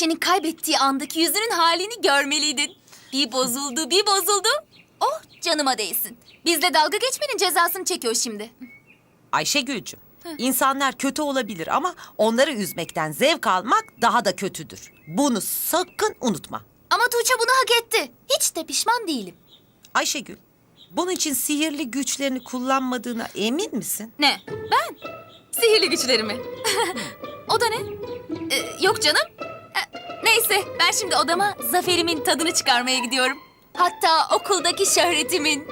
Tuğçe'nin kaybettiği andaki yüzünün halini görmeliydin. Bir bozuldu, bir bozuldu. Oh canıma değsin. Bizle dalga geçmenin cezasını çekiyor şimdi. Ayşegül'cüm, insanlar kötü olabilir ama onları üzmekten zevk almak daha da kötüdür. Bunu sakın unutma. Ama Tuğçe bunu hak etti. Hiç de pişman değilim. Ayşegül, bunun için sihirli güçlerini kullanmadığına emin misin? Ne? Ben? Sihirli güçlerimi. o da ne? Ee, yok canım. Neyse ben şimdi odama zaferimin tadını çıkarmaya gidiyorum. Hatta okuldaki şöhretimin.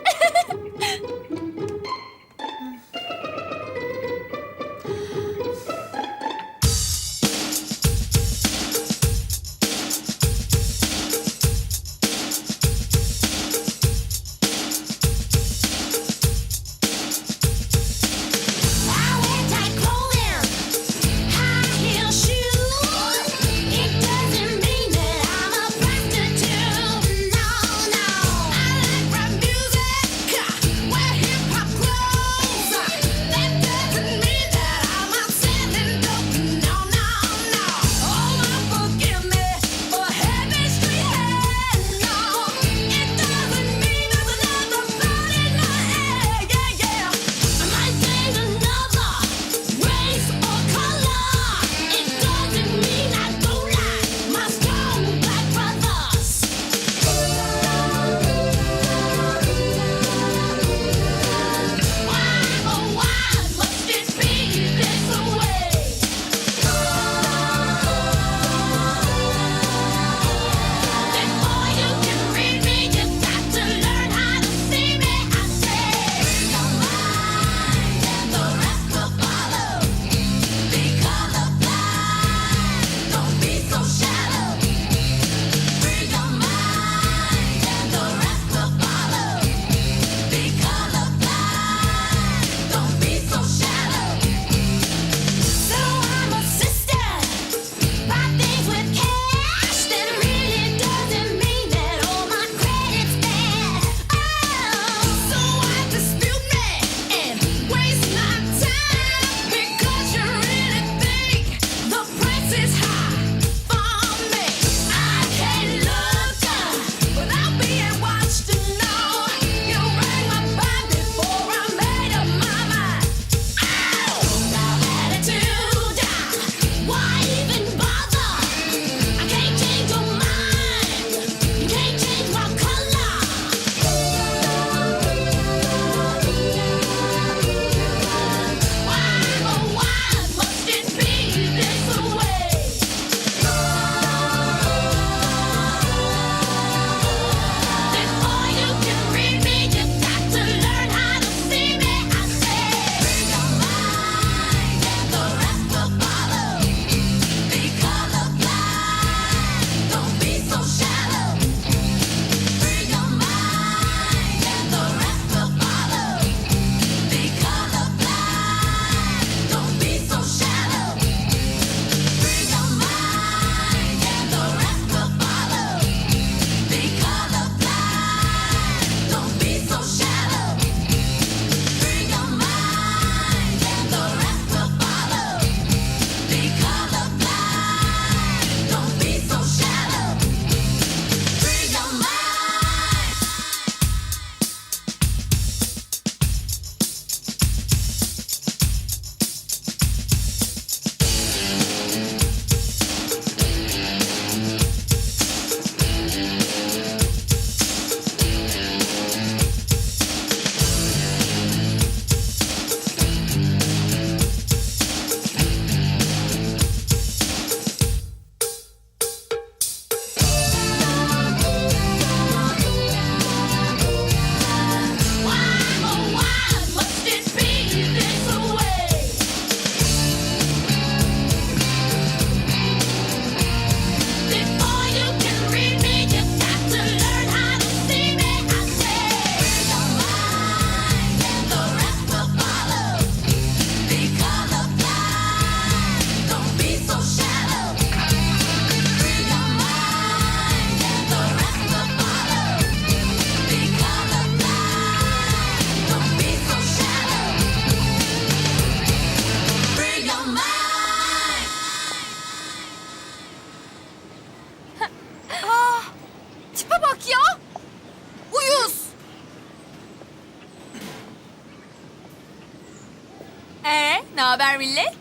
Haber millet?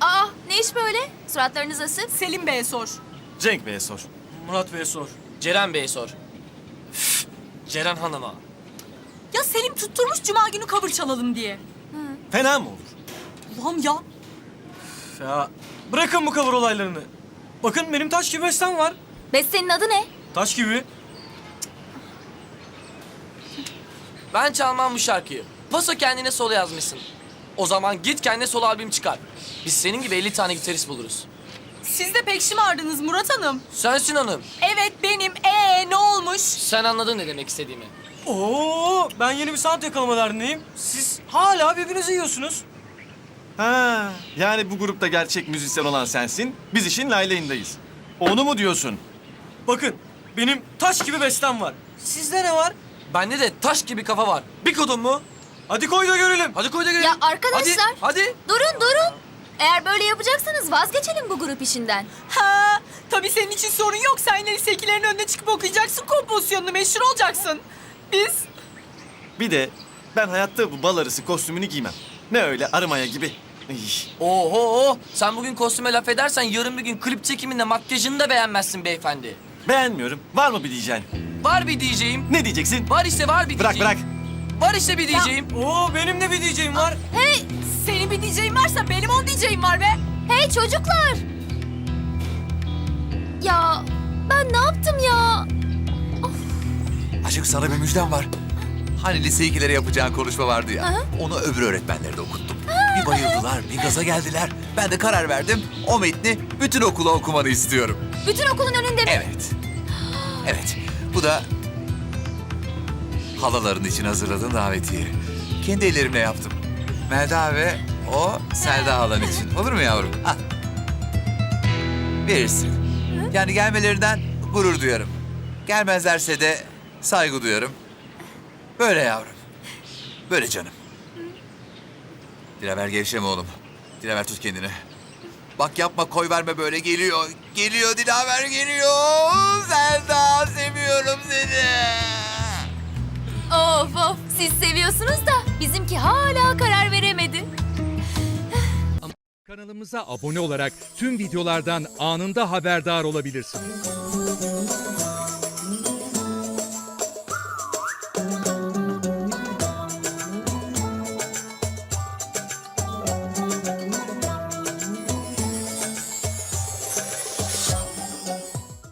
Aa, ne iş böyle? Suratlarınız asık. Selim Bey'e sor. Cenk Bey'e sor. Murat Bey'e sor. Ceren Bey'e sor. Üf, Ceren Hanım'a. Ya Selim tutturmuş cuma günü cover çalalım diye. Fena mı olur? Ulan ya. Ya bırakın bu cover olaylarını. Bakın benim taş gibi bestem var. Bestenin adı ne? Taş gibi. Ben çalmam bu şarkıyı. Paso kendine solo yazmışsın. O zaman git kendine solo albüm çıkar. Biz senin gibi 50 tane gitarist buluruz. Siz de pek şımardınız Murat Hanım. Sensin hanım. Evet benim. Ee ne olmuş? Sen anladın ne demek istediğimi. Oo, ben yeni bir sanat yakalama derdindeyim. Siz hala birbirinizi yiyorsunuz. Ha, yani bu grupta gerçek müzisyen olan sensin. Biz işin laylayındayız. Onu mu diyorsun? Bakın benim taş gibi bestem var. Sizde ne var? Bende de taş gibi kafa var. Bir kodun mu? Hadi koy da görelim. Hadi koy da görelim. Ya arkadaşlar. Hadi, hadi. Durun durun. Eğer böyle yapacaksanız vazgeçelim bu grup işinden. Ha, tabii senin için sorun yok. Sen yine lisekilerin önüne çıkıp okuyacaksın kompozisyonunu meşhur olacaksın. Biz Bir de ben hayatta bu bal arısı kostümünü giymem. Ne öyle arımaya gibi. İy, Oho, sen bugün kostüme laf edersen yarın bir gün klip çekiminde makyajını da beğenmezsin beyefendi. beğenmiyorum. Var mı bir diyeceğin? Var bir diyeceğim. Ne diyeceksin? Var işte var bir Bırak diyeceğim. bırak. Var işte bir diyeceğim. Oo benim de bir diyeceğim var. Hey, senin bir diyeceğin varsa benim on diyeceğim var be. Hey çocuklar. Ya ben ne yaptım ya? Aşık sana bir müjdem var. Hani lise ikilere yapacağın konuşma vardı ya. Aha. Onu öbür öğretmenlere de okuttum. Bir bayıldılar, bir gaza geldiler. Ben de karar verdim. O metni bütün okula okumanı istiyorum. Bütün okulun önünde mi? Evet. Evet. Bu da halaların için hazırladığım davetiye. Kendi ellerimle yaptım. Melda ve o Selda halan için. Olur mu yavrum? Al. Verirsin. Yani gelmelerinden gurur duyarım. Gelmezlerse de saygı duyarım. Böyle yavrum. Böyle canım. Dilaver gevşeme oğlum. Dilaver tut kendini. Bak yapma koy verme böyle geliyor. Geliyor Dilaver geliyor. Selda seviyorum seni. Of of siz seviyorsunuz da bizimki hala karar veremedi. Kanalımıza abone olarak tüm videolardan anında haberdar olabilirsiniz.